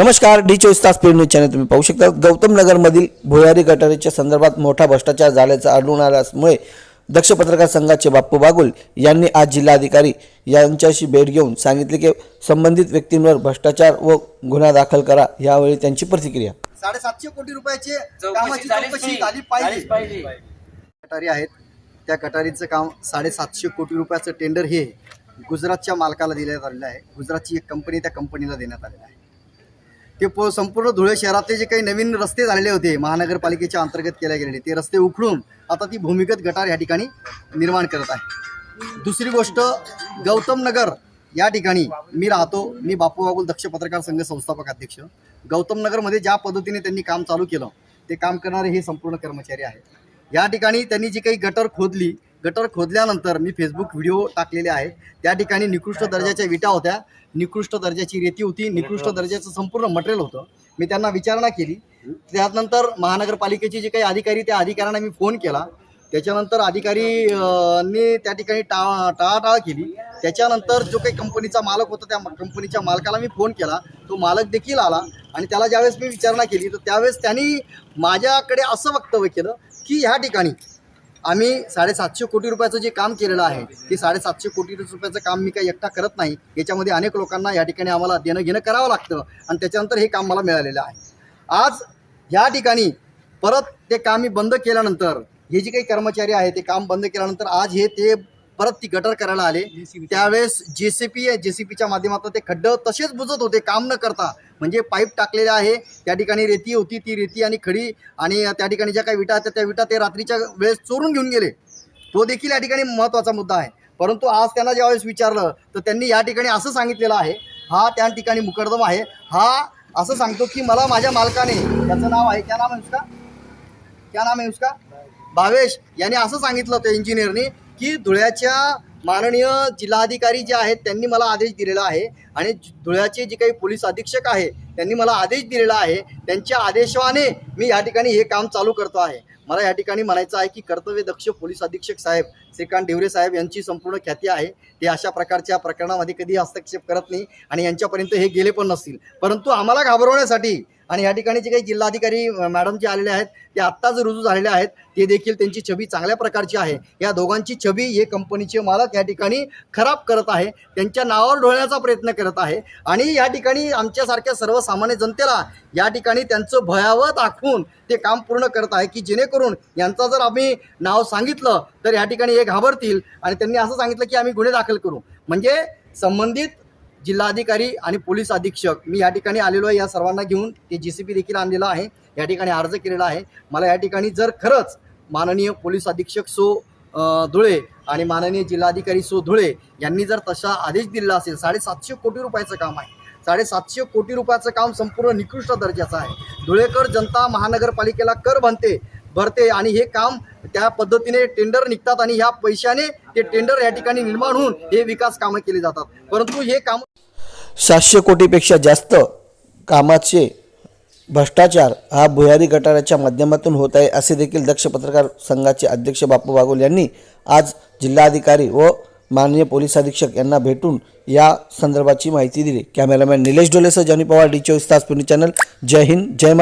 नमस्कार डी चोवीस तास पेड न्यूज चॅनल तुम्ही पाहू शकता. गौतम नगरमधील भुयारी गटारीच्या संदर्भात मोठा भ्रष्टाचार झाल्याचं आढळून आल्यामुळे दक्ष पत्रकार संघाचे बाप्पू बागुल यांनी आज जिल्हाधिकारी यांच्याशी भेट घेऊन सांगितले की संबंधित व्यक्तींवर भ्रष्टाचार व गुन्हा दाखल करा यावेळी त्यांची प्रतिक्रिया. साडेसातशे कोटी रुपयाचे कामाची चौकशी. झाली पाहिजे. गटारी आहेत. त्या गटारीचं काम साडेसातशे कोटी रुपयाचं टेंडर हे गुजरातच्या मालकाला देण्यात आलेलं आहे. गुजरातची एक कंपनी त्या कंपनीला देण्यात आलेलं आहे. ते प संपूर्ण धुळे शहरातले जे काही नवीन रस्ते झालेले होते महानगरपालिकेच्या अंतर्गत केले गेलेले ते रस्ते उखडून आता ती भूमिगत गटार या ठिकाणी निर्माण करत आहे. दुसरी गोष्ट गौतम नगर या ठिकाणी मी राहतो मी बापू बाबूल दक्ष पत्रकार संघ संस्थापक अध्यक्ष. गौतम नगरमध्ये ज्या पद्धतीने त्यांनी काम चालू केलं ते काम करणारे हे संपूर्ण कर्मचारी आहेत. या ठिकाणी त्यांनी जी काही गटर खोदली गटर खोदल्यानंतर मी फेसबुक व्हिडिओ टाकलेले आहेत. त्या ठिकाणी निकृष्ट दर्जाच्या विटा होत्या. निकृष्ट दर्जाची रेती होती. निकृष्ट दर्जाचं संपूर्ण मटेरियल होतं. मी त्यांना विचारणा केली. त्यानंतर महानगरपालिकेचे जे काही अधिकारी त्या अधिकाऱ्यांना मी फोन केला. त्याच्यानंतर अधिकारी अं, नी त्या ठिकाणी टा टाळाटाळ केली. त्याच्यानंतर जो काही कंपनीचा मालक होता त्या कंपनीच्या मालकाला मी फोन केला. तो मालक देखील आला आणि त्याला ज्यावेळेस मी विचारणा केली तर त्यावेळेस त्यांनी माझ्याकडे असं वक्तव्य केलं की ह्या ठिकाणी आम्ही साडेसातशे कोटी रुपयाचं जे काम केलेलं आहे ते साडेसातशे कोटी रुपयाचं काम मी काही एकटा करत नाही. याच्यामध्ये अनेक लोकांना या ठिकाणी आम्हाला देणं घेणं करावं लागतं आणि त्याच्यानंतर हे काम मला मिळालेलं आहे. आज या ठिकाणी परत ते काम मी बंद केल्यानंतर हे जे काही कर्मचारी आहे ते काम बंद केल्यानंतर आज हे ते परत ती गटर करायला आले. त्यावेळेस जे सी पी जे सी पीच्या माध्यमातून ते खड्ड तसेच बुजत होते काम न करता. म्हणजे पाईप टाकलेले आहे. त्या ठिकाणी रेती होती ती रेती आणि खडी आणि त्या ठिकाणी ज्या काही विटा आहेत त्या विटा ते रात्रीच्या वेळेस चोरून घेऊन गेले. तो देखील या ठिकाणी महत्त्वाचा मुद्दा आहे. परंतु आज त्यांना ज्यावेळेस विचारलं तर त्यांनी या ठिकाणी असं सांगितलेलं आहे. हा त्या ठिकाणी मुकरदम आहे. हा असं सांगतो की मला माझ्या मालकाने त्याचं नाव आहे क्या नाम आहे उसका? क्या नाम आहे उसका? भावेश. यांनी असं सांगितलं होतं इंजिनियरनी की धुळ्याच्या माननीय जिल्हाधिकारी जे आहेत त्यांनी मला आदेश दिलेला आहे. आणि धुळ्याचे जे काही पोलीस अधीक्षक आहे त्यांनी मला आदेश दिलेला आहे. त्यांच्या आदेशाने मी या ठिकाणी हे काम चालू करतो आहे. मला या ठिकाणी म्हणायचं आहे की कर्तव्य दक्ष पोलीस अधीक्षक साहेब श्रीकांत ढेवरे साहेब यांची संपूर्ण ख्याती आहे. ते अशा प्रकारच्या प्रकरणामध्ये कधी हस्तक्षेप करत नाही आणि यांच्यापर्यंत हे गेले पण नसतील. परंतु आम्हाला घाबरवण्यासाठी आणि या ठिकाणी जे काही जिल्हाधिकारी मॅडम जे आलेले आहेत ते आत्ताच रुजू झालेले आहेत. ते देखील त्यांची छबी चांगल्या प्रकारची आहे. या दोघांची छबी हे कंपनीचे मालक या ठिकाणी खराब करत आहे. त्यांच्या नावावर ढोळण्याचा प्रयत्न करत आहे. आणि या ठिकाणी आमच्यासारख्या सर्वसामान्य जनतेला या ठिकाणी त्यांचं भयावह दाखवून ते काम पूर्ण करत आहे की जेणेकरून यांचा जर आम्ही नाव सांगितलं तर या ठिकाणी हे घाबरतील. आणि त्यांनी असं सांगितलं की आम्ही गुन्हे दाखल करू. म्हणजे संबंधित जिल्हाधिकारी आणि पोलीस अधीक्षक. मी या ठिकाणी आलेलो आहे या सर्वांना घेऊन ते जी सी पी देखील आणलेला आहे. या ठिकाणी अर्ज केलेला आहे. मला या ठिकाणी जर खरंच माननीय पोलीस अधीक्षक सो धुळे आणि माननीय जिल्हाधिकारी सो धुळे यांनी जर तसा आदेश दिलेला असेल साडेसातशे कोटी रुपयाचं काम आहे. साडेसातशे कोटी रुपयाचं काम संपूर्ण निकृष्ट दर्जाचं आहे. धुळेकर जनता महानगरपालिकेला कर बनते. भरते. आणि हे काम त्या पद्धतीने टेंडर निघतात आणि ह्या पैशाने ते टेंडर या ठिकाणी निर्माण होऊन हे विकास कामं केली जातात. परंतु हे काम सातशे कोटीपेक्षा जास्त कामाचे भ्रष्टाचार हा भुयारी गटाराच्या माध्यमातून होत आहे असे देखील दक्ष पत्रकार संघाचे अध्यक्ष बापू बागुल यांनी आज जिल्हाधिकारी व माननीय पोलीस अधीक्षक यांना भेटून या संदर्भाची माहिती दिली. कॅमेरामॅन निलेश डोलेसह जॉनी पवार डी चोवीस तास पुणे चॅनल. जय हिंद जय मा